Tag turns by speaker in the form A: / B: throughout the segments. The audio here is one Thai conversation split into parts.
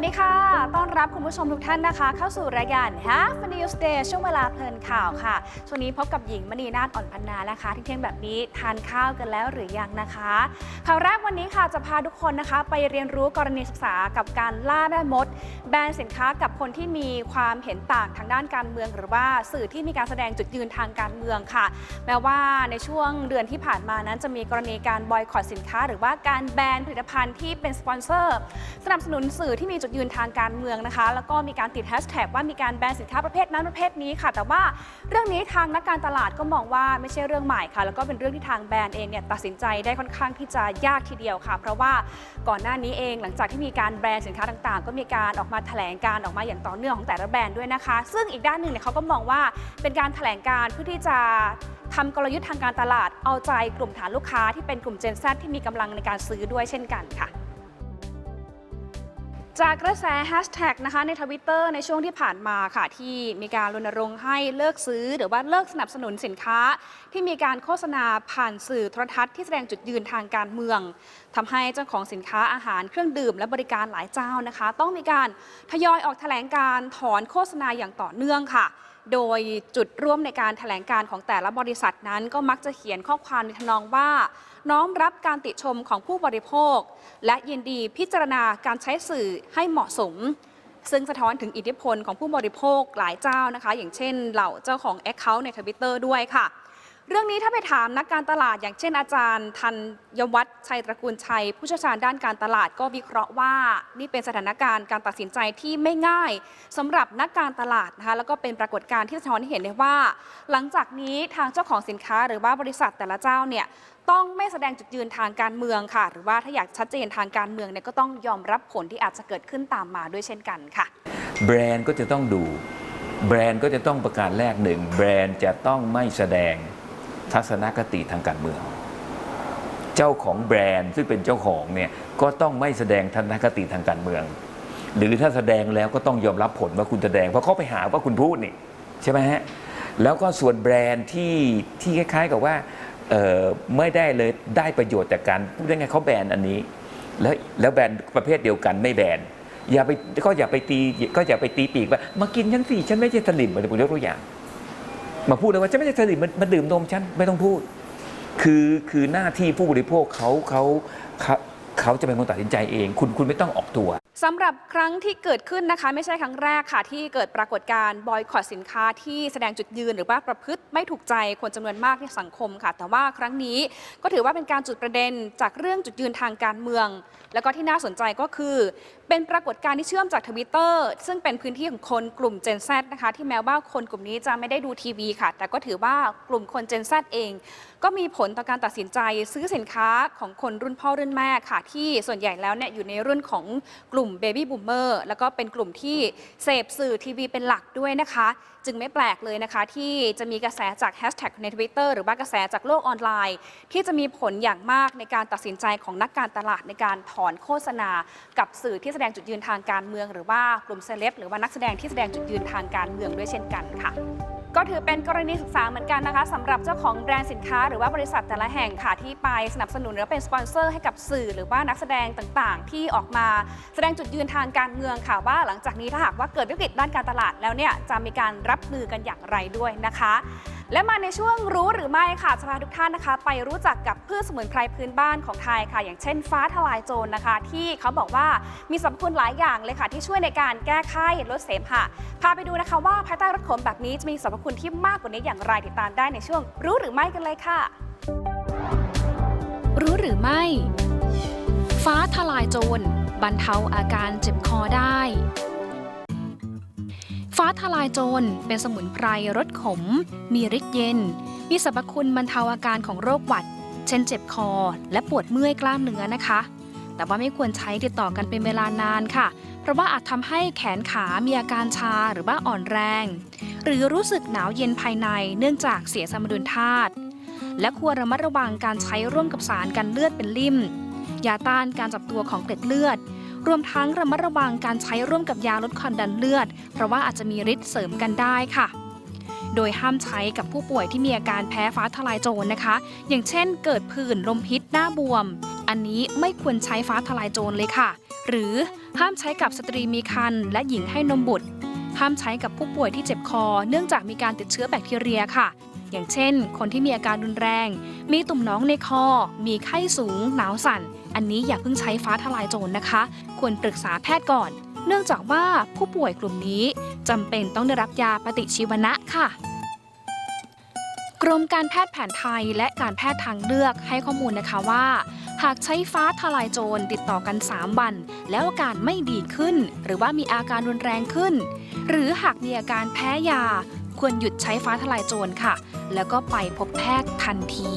A: วัสดีค่ะ ต้อน รับคุณผู้ชมทุกท่านนะคะ เข้าสู่รายการ Half News Day ช่วงเวลาเพลินข่าวค่ะ ช่วงนี้พบกับหญิงมณีนาฏอ่อนพันนานะคะที่เที่ยงแบบนี้ทานข้าวกันแล้วหรือยังนะคะข่าวแรกวันนี้ค่ะจะพาทุกคนนะคะ ไปเรียนรู้กรณีศึกษากับการล่าแม่มด แบรนด์สินค้ากับคนที่มีความเห็นต่างทางด้านการเมือง หรือว่าสื่อที่มีการแสดงจุดยืนทางการเมืองค่ะ แม้ว่าในช่วงเดือนที่ผ่านมานั้นจะมีกรณีการบอยคอตสินค้า หรือว่าการแบนผลิตภัณฑ์ที่เป็นสปอนเซอร์สนับสนุนสื่อที่มีจุดยืนทางการเมืองนะคะ แล้วก็มีการติดแฮชแท็กว่ามีการแบนสินค้าประเภทนั้นประเภทนี้ค่ะ แต่ว่าเรื่องนี้ทางนักการตลาดก็มองว่าไม่ใช่เรื่องใหม่ค่ะ แล้วก็เป็นเรื่องที่ทางแบรนด์เองเนี่ยตัดสินใจได้ค่อนข้างที่จะยากทีเดียวค่ะ เพราะว่าก่อนหน้านี้เองหลังจากที่มีการแบรนด์สินค้าต่างๆ ก็มีการออกมาแถลงการออกมาอย่างต่อเนื่องของแต่ละแบรนด์ด้วยนะคะ ซึ่งอีกด้านหนึ่งเนี่ยเขาก็มองว่าเป็นการแถลงการเพื่อที่จะทำกลยุทธ์ทางการตลาดเอาใจกลุ่มฐานลูกค้าที่เป็นกลุ่ม Gen Z ที่มีกำลังในการซื้อด้วยเช่นกันค่ะ จากกระแสแฮชแท็กนะคะในทวิตเตอร์ในช่วงที่ผ่านมาค่ะ ที่มีการรณรงค์ให้เลิกซื้อ หรือว่าเลิกสนับสนุนสินค้า ที่มีการโฆษณาผ่านสื่อโทรทัศน์ที่แสดงจุดยืนทางการเมืองทำให้เจ้าของสินค้าอาหารเครื่องดื่มและบริการหลายเจ้านะคะ ต้องมีการทยอยออกแถลงการถอนโฆษณาอย่างต่อเนื่องค่ะ โดยจุดร่วมในการแถลงการของแต่ละบริษัทนั้น ก็มักจะเขียนข้อความในทำนองว่า น้อมรับการติชมของผู้บริโภค และยินดีพิจารณาการใช้สื่อให้เหมาะสม ซึ่งสะท้อนถึงอิทธิพลของผู้บริโภคหลายเจ้านะคะ อย่างเช่น เหล่าเจ้าของ Account ในทวิตเตอร์ด้วยค่ะ เรื่องนี้ถ้าไปถามนักการตลาด อย่างเช่นอาจารย์ธัญวัฒน์ชัยตระกูลชัย ผู้เชี่ยวชาญด้านการตลาดก็วิเคราะห์ว่า นี่เป็นสถานการณ์การตัดสินใจที่ไม่ง่ายสำหรับนักการตลาดนะคะแล้วก็เป็นปรากฏการณ์ที่สะท้อนให้เห็นได้ว่า หลังจากนี้ทางเจ้าของสินค้าหรือว่าบริษัทแต่ละเจ้าเนี่ยต้องไม่แสดงจุดยืนทางการเมืองค่ะ หรือว่าถ้าอยากชัดเจนทางการเมืองเนี่ยก็ต้องยอมรับผลที่อาจจะเกิดขึ้นตามมาด้วยเช่นกันค่ะ
B: แบรนด์ก็จะต้องดู แบรนด์ก็จะต้องประการแรกหนึ่งแบรนด์จะต้องไม่แสดง ทัศนคติทางการเมือง เจ้าของแบรนด์ซึ่งเป็นเจ้าของเนี่ยก็ต้องไม่แสดงทัศนคติทางการเมือง หรือถ้าแสดงแล้วก็ต้องยอมรับผลว่าคุณแสดงเพราะเขาไปหาว่าคุณพูดนี่ใช่ไหมฮะแล้วก็ส่วนแบรนด์ที่ที่คล้ายๆกับว่าไม่ได้เลยได้ประโยชน์จากการพูดได้ไงเขาแบนอันนี้ แล้วแล้วแบรนด์ประเภทเดียวกันไม่แบนอย่าไปก็อย่าไปตีก็อย่าไปตีปีกว่ามากินฉันสิฉันไม่ใช่สลิมเหมือนผมยกตัวอย่าง มาพูดเลยว่าฉันไม่ใช่สลิมมันมาดื่มนมฉันไม่ต้องพูด คือคือหน้าที่ผู้บริโภคเขาเขาเขาเขาจะเป็นคนตัดสินใจเอง คุณคุณไม่ต้องออกตัว
A: สำหรับครั้งที่เกิดขึ้นนะคะไม่ใช่ครั้งแรกค่ะ ที่เกิดปรากฏการณ์บอยคอตสินค้าที่แสดงจุดยืนหรือว่าประพฤติไม่ถูกใจคนจำนวนมากในสังคมค่ะ แต่ว่าครั้งนี้ก็ถือว่าเป็นการจุดประเด็นจากเรื่องจุดยืนทางการเมือง แล้วก็ที่น่าสนใจก็คือ เป็นปรากฏการณ์ที่เชื่อมจากทวิตเตอร์ซึ่งเป็นพื้นที่ของคนกลุ่ม Gen Z นะคะที่แม้ว่าคนกลุ่มนี้จะไม่ได้ดูทีวีค่ะ แต่ก็ถือว่ากลุ่มคน Gen Z เอง ก็มีผลต่อการตัดสินใจซื้อสินค้าของคนรุ่นพ่อรุ่นแม่ค่ะ ที่ส่วนใหญ่แล้วเนี่ยอยู่ในรุ่นของกลุ่ม Baby Boomer แล้วก็เป็นกลุ่มที่เสพสื่อทีวีเป็นหลักด้วยนะคะ จึงไม่แปลกเลยนะคะ ที่จะมีกระแสจากแฮชแท็กใน Twitter หรือว่ากระแสจากโลกออนไลน์ ที่จะมีผลอย่างมากในการตัดสินใจของนักการตลาดในการถอนโฆษณา กับสื่อที่แสดงจุดยืนทางการเมือง หรือว่ากลุ่มเซเลบหรือว่านักแสดงที่แสดงจุดยืนทางการเมืองด้วยเช่นกันค่ะ ก็ถือเป็นกรณีศึกษาเหมือนกันนะคะสำหรับเจ้าของแบรนด์สินค้า หรือว่าบริษัทแต่ละแห่งค่ะที่ไปสนับสนุนหรือเป็นสปอนเซอร์ให้กับสื่อ หรือว่านักแสดงต่างๆ ที่ออกมาแสดงจุดยืนทางการเมืองค่ะว่า หลังจากนี้ถ้าหากว่าเกิดวิกฤตด้านการตลาดแล้วเนี่ยจะมีการรับมือกันอย่างไรด้วยนะคะ และมาในช่วงรู้หรือไม่ค่ะจะพาทุกท่านนะคะ ไปรู้จักกับพืชสมุนไพรพื้นบ้านของไทยค่ะ อย่างเช่น ฟ้าทลายโจรนะคะ ที่เขาบอกว่ามีสรรพคุณหลายอย่างเลยค่ะ ที่ช่วยในการแก้ไข้ลดเสมหะพาไปดูนะคะว่าภายใต้รถขมแบบนี้จะมีสรรพคุณที่มากกว่านี้อย่างไรติดตามได้ในช่วง รู้หรือไม่กันเลยค่ะ รู้หรือไม่ ฟ้าทลายโจรบรรเทาอาการเจ็บคอได้ฟ้าทลายโจรเป็นสมุนไพรรสขม มีฤทธิ์เย็น มีสรรพคุณบรรเทาอาการของโรคหวัด เช่นเจ็บคอ และปวดเมื่อยกล้ามเนื้อนะคะ แต่ว่าไม่ควรใช้ติดต่อกันเป็นเวลานานค่ะ ราะว่าอาจทำให้แขนขามีอาการชาหรือว่าอ่อนแรง หรือรู้สึกหนาวเย็นภายในเนื่องจากเสียสมดุลธาตุและควรระมัดระวังการใช้ร่วมกับสารกันเลือดเป็นลิ่มยาต้านการจับตัวของเกล็ดเลือด รวมทั้งระมัดระวังการใช้ร่วมกับยาลดความดันเลือด เพราะว่าอาจจะมีฤทธิ์เสริมกันได้ค่ะ โดยห้ามใช้กับผู้ป่วยที่มีอาการแพ้ฟ้าทลายโจรนะคะ อย่างเช่น เกิดผื่นลมพิษหน้าบวม อันนี้ไม่ควรใช้ฟ้าทลายโจรเลยค่ะ หรือ ห้ามใช้กับสตรีมีครรภ์และหญิงให้นมบุตร ห้ามใช้กับผู้ป่วยที่เจ็บคอ เนื่องจากมีการติดเชื้อแบคทีเรียค่ะ อย่างเช่น คนที่มีอาการรุนแรง มีตุ่มน้องในคอ มีไข้สูง หนาวสั่น อันนี้อย่าเพิ่งใช้ฟ้าทลายโจรนะคะ ควรปรึกษาแพทย์ก่อน เนื่องจากว่าผู้ป่วยกลุ่มนี้จำเป็นต้องได้รับยาปฏิชีวนะค่ะกรมการแพทย์แผนไทยและการแพทย์ทางเลือกให้ข้อมูลนะคะว่า หากใช้ฟ้าทลายโจรติดต่อกัน 3 วัน แล้วอาการไม่ดีขึ้น หรือว่ามีอาการรุนแรงขึ้น หรือหากมีอาการแพ้ยา ควรหยุดใช้ฟ้าทลายโจรค่ะ แล้วก็ไปพบแพทย์ทันที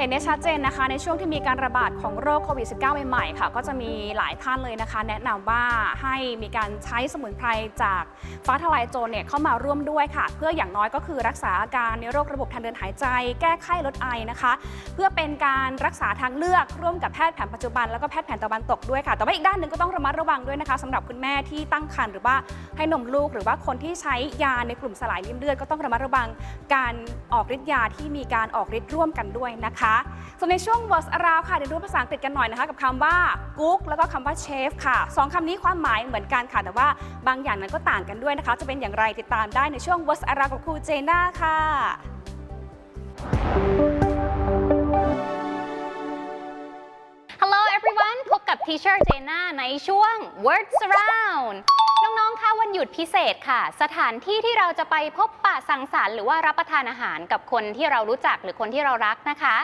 A: เห็นได้ชัดเจนนะคะ ในช่วงที่มีการระบาดของโรคโควิด -19 ใหม่ๆค่ะ ก็จะมีหลายท่านเลยนะคะ แนะนำว่าให้มีการใช้สมุนไพรจากฟ้าทลายโจรเนี่ยเข้ามาร่วมด้วยค่ะ เพื่ออย่างน้อยก็คือรักษาอาการในโรคระบบทางเดินหายใจ แก้ไข้ลดไอนะคะ เพื่อเป็นการรักษาทางเลือกร่วมกับแพทย์แผนปัจจุบันแล้วก็แพทย์แผนตะวันตกด้วยค่ะ แต่ว่าอีกด้านหนึ่งก็ต้องระมัดระวังด้วยนะคะสำหรับคุณแม่ที่ตั้งครรภ์หรือว่าให้นมลูกหรือว่าคนที่ใช้ยาในกลุ่มสลายริ่มเลือดก็ต้องระมัดระวังการออกฤทธิ์ยาที่มีการออกฤทธิ์ร่วมกันด้วยนะคะส่วนในช่วง Words Around ค่ะเรียนรู้ภาษาอังกฤษกันหน่อยนะคะ กับคำว่ากุ๊กแล้วก็คำว่าเชฟค่ะสองคำนี้ความหมายเหมือนกันค่ะ แต่ว่าบางอย่างนั้นก็ต่างกันด้วยนะคะ จะเป็นอย่างไรติดตามได้ในช่วง Words Around กับครูเจน่าค่ะ
C: Hello everyone พบกับ Teacher Jena ในช่วง Words Around น้องๆ คะวันหยุดพิเศษค่ะ สถานที่ที่เราจะไปพบปะสังสรรค์หรือว่ารับประทานอาหารกับคนที่เรารู้จักหรือคนที่เรารักนะคะ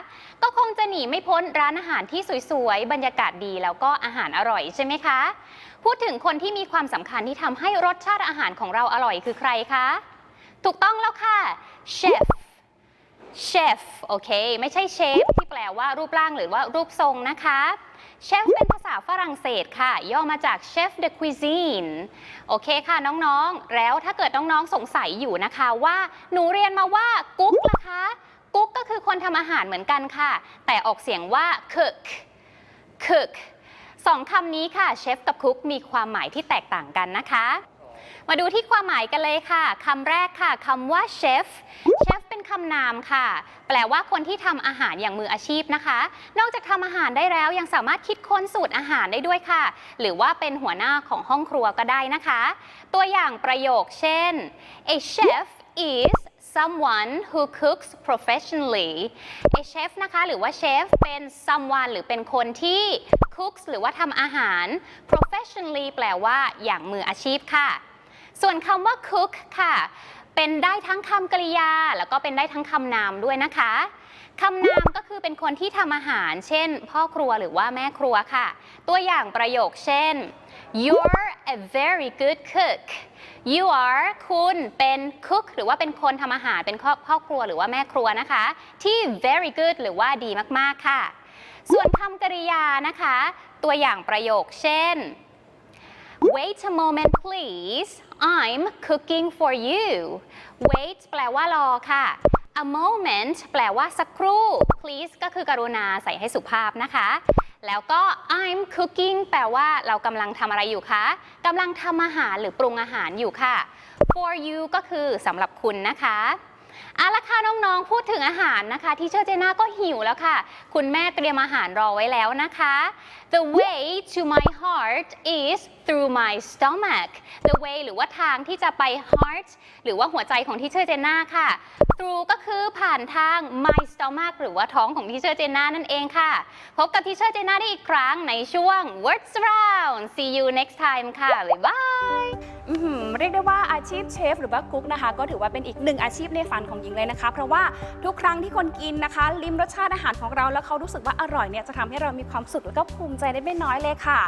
C: ก็คงจะหนีไม่พ้นร้านอาหารที่สวยๆ บรรยากาศดีแล้วก็อาหารอร่อยใช่ไหมคะ พูดถึงคนที่มีความสำคัญที่ทำให้รสชาติอาหารของเราอร่อยคือใครคะ ถูกต้องแล้วค่ะเชฟ เชฟโอเค ไม่ใช่เชฟที่แปลว่ารูปร่างหรือว่ารูปทรงนะคะเชฟเป็นภาษาฝรั่งเศสค่ะ ย่อมาจาก chef de cuisine โอเคค่ะน้องๆ แล้วถ้าเกิดน้องๆ สงสัยอยู่นะคะว่าหนูเรียนมาว่ากุ๊กละคะ กุ๊กก็คือคนทำอาหารเหมือนกันค่ะ แต่ออกเสียงว่า cook cook สองคำนี้ค่ะเชฟกับคุกมีความหมายที่แตกต่างกันนะคะ มาดูที่ความหมายกันเลยค่ะคำแรกค่ะคำว่าเชฟเชฟเป็นคำนามค่ะ แปลว่าคนที่ทำอาหารอย่างมืออาชีพนะคะ นอกจากทำอาหารได้แล้วยังสามารถคิดค้นสูตรอาหารได้ด้วยค่ะ หรือว่าเป็นหัวหน้าของห้องครัวก็ได้นะคะ ตัวอย่างประโยคเช่น a chef is someone who cooks professionally a chef นะคะ หรือว่าเชฟเป็น someone หรือเป็นคนที่ cooks หรือว่าทำอาหาร professionally แปลว่าอย่างมืออาชีพค่ะ ส่วนคำว่า cook ค่ะ เป็นได้ทั้งคำกริยา แล้วก็เป็นได้ทั้งคำนามด้วยนะคะคำนามก็คือเป็นคนที่ทำอาหาร เช่น พ่อครัวหรือว่าแม่ครัวค่ะ ตัวอย่างประโยคเช่น you're a very good cook you are คุณเป็น cook หรือว่าเป็นคนทำอาหารเป็นพ่อครัวหรือว่าแม่ครัวนะคะ ที่ very good หรือว่าดีมากๆค่ะ ส่วนคำกริยานะคะ ตัวอย่างประโยคเช่น Wait a moment please I'm cooking for you Wait แปลว่ารอค่ะ A moment แปลว่าสักครู่ please ก็คือกรุณาใส่ให้สุภาพนะคะ แล้วก็ I'm cooking แปลว่าเรากำลังทำอะไรอยู่คะกำลังทำอาหารหรือปรุงอาหารอยู่ค่ะ for you ก็คือสำหรับคุณนะคะ เอาละค่ะน้องๆ พูดถึงอาหารนะคะ ที่เชอร์เจน่าก็หิวแล้วค่ะ คุณแม่เตรียมอาหารรอไว้แล้วนะคะ The way to my heart is through my stomach The way หรือว่าทางที่จะไป heart หรือว่าหัวใจของที่เชอร์เจน่าค่ะ through ก็คือผ่านทาง my stomach หรือว่าท้องของที่เชอร์เจน่านั่นเองค่ะ พบกับที่เชอร์เจน่าได้อีกครั้งในช่วง Words Round See you next time ค่ะบ๊ายบาย
A: เรียกได้ว่าอาชีพเชฟหรือว่ากุ๊กนะคะ ก็ถือว่าเป็นอีกหนึ่งอาชีพในฝันของหญิงเลยนะคะ เพราะว่าทุกครั้งที่คนกินนะคะ ลิ้มรสชาติอาหารของเราแล้วเขารู้สึกว่าอร่อยเนี่ยจะทำให้เรามีความสุขแล้วก็ภูมิใจได้ไม่น้อยเลยค่ะ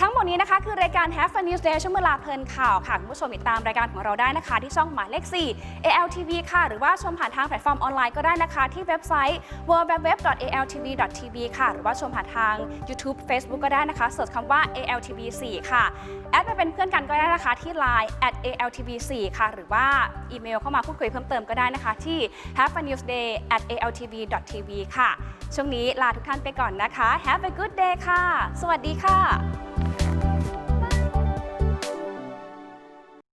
A: ทั้งหมดนี้นะคะคือรายการ Have Fun News Day ช่วงเวลาเพลินข่าวค่ะคุณผู้ชมติดตามรายการของเราได้นะคะ ที่ช่องหมายเลข 4 ALTV ค่ะ หรือว่าชมผ่านทางแพลตฟอร์มออนไลน์ก็ได้นะคะ ที่เว็บไซต์ www.altv.tv ค่ะ หรือว่าชมผ่านทาง YouTube Facebook ก็ได้นะคะเสิร์ชคำว่า ALTV 4ค่ะแอดมาเป็นเพื่อนกันก็ได้นะคะที่ Line at altv4 ค่ะ หรือว่าอีเมลเข้ามาพูดคุยเพิ่มเติมก็ได้นะคะ ที่ have a newsday at altv.tv ค่ะ ช่วงนี้ลาทุกท่านไปก่อนนะคะ have a good day ค่ะ สวัสดีค่ะ